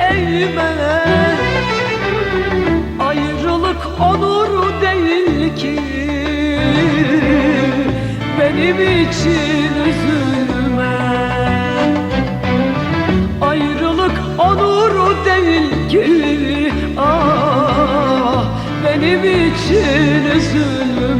değme Ayrılık onur değil ki. Benim için üzülme. Ayrılık onur değil ki. Ah benim için üzülme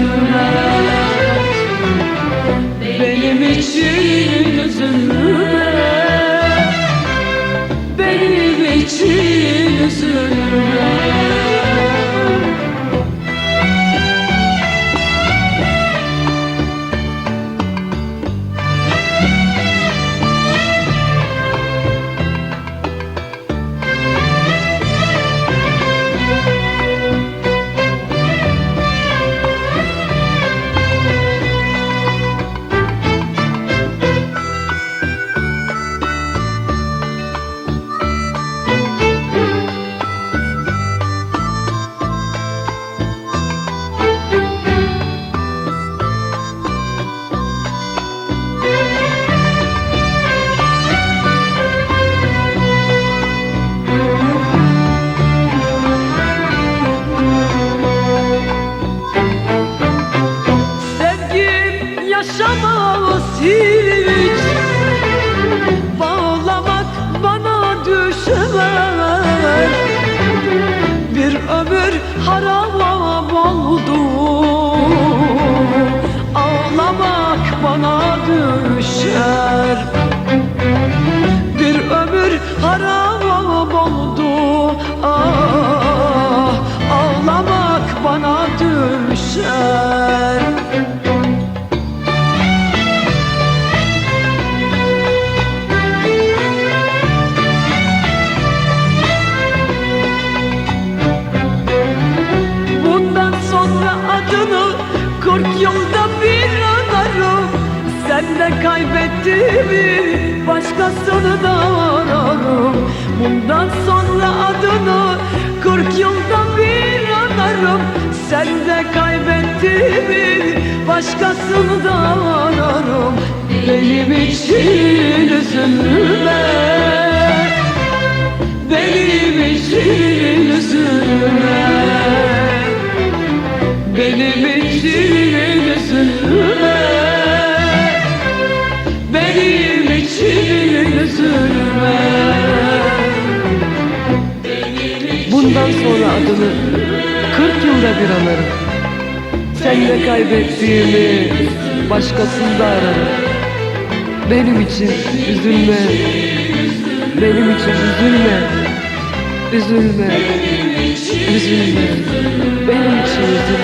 için adını kırk yılda bir anarım. Sen de kaybettiğimi başkasını da ararım. Bundan sonra adını kırk yılda bir anarım. Sen de kaybettiğimi başkasını da ararım Benim için üzülme Benim için üzülme Bundan sonra adını 40 yılda bir anarım. Sen de kaybettiğimi başkasında ararım. Benim için üzülme. Benim için üzülme. Üzülme. Üzülme. Benim için üzülme.